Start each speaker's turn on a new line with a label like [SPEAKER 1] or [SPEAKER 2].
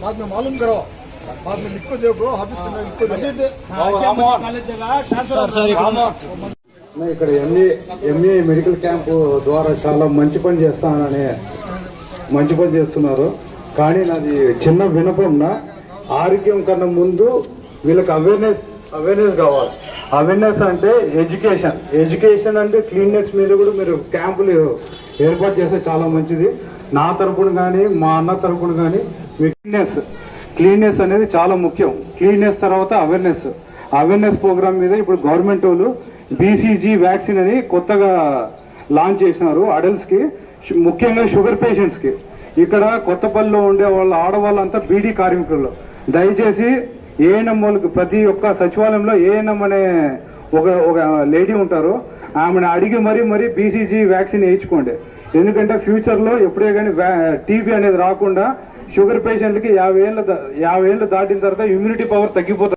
[SPEAKER 1] बाद में मालूम करो बाद में लिखो देखो ऑफिस के अंदर लिखो देखो
[SPEAKER 2] ఇక్కడ ఎంఏ ఎంఏ మెడికల్ క్యాంపు ద్వారా చాలా మంచి పని చేస్తానని మంచి పని చేస్తున్నారు కానీ నాది చిన్న వినపం ఆరోగ్యం కన్నా ముందు వీళ్ళకి అవేర్నెస్ అవేర్నెస్ కావాలి. అవేర్నెస్ అంటే ఎడ్యుకేషన్ ఎడ్యుకేషన్ అంటే క్లీన్నెస్ మీద కూడా మీరు క్యాంపులు ఏర్పాటు చేస్తే చాలా మంచిది. నా తరపున కానీ మా అన్న తరపున కానీ మీ క్లీన్నెస్ క్లీన్నెస్ అనేది చాలా ముఖ్యం. క్లీన్నెస్ తర్వాత అవేర్నెస్ అవేర్నెస్ ప్రోగ్రామ్ మీద ఇప్పుడు గవర్నమెంట్ వాళ్ళు బీసీజీ వ్యాక్సిన్ అని కొత్తగా లాంచ్ చేసినారు. అడల్ట్స్కి ముఖ్యంగా షుగర్ పేషెంట్స్కి ఇక్కడ కొత్తపల్లిలో ఉండే వాళ్ళ ఆడవాళ్ళంతా బీడీ కార్మికులు. దయచేసి ఏఎన్ఎం ప్రతి ఒక్క సచివాలయంలో ఏఎన్ఎం అనే ఒక ఒక లేడీ ఉంటారు. ఆమెను అడిగి మరీ మరీ బీసీజీ వ్యాక్సిన్ వేయించుకోండి. ఎందుకంటే ఫ్యూచర్లో ఎప్పుడే కానీ టీబీ అనేది రాకుండా షుగర్ పేషెంట్లకి యాభై ఏళ్ళ యాభై ఏళ్ళు దాటిన తర్వాత ఇమ్యూనిటీ పవర్ తగ్గిపోతుంది.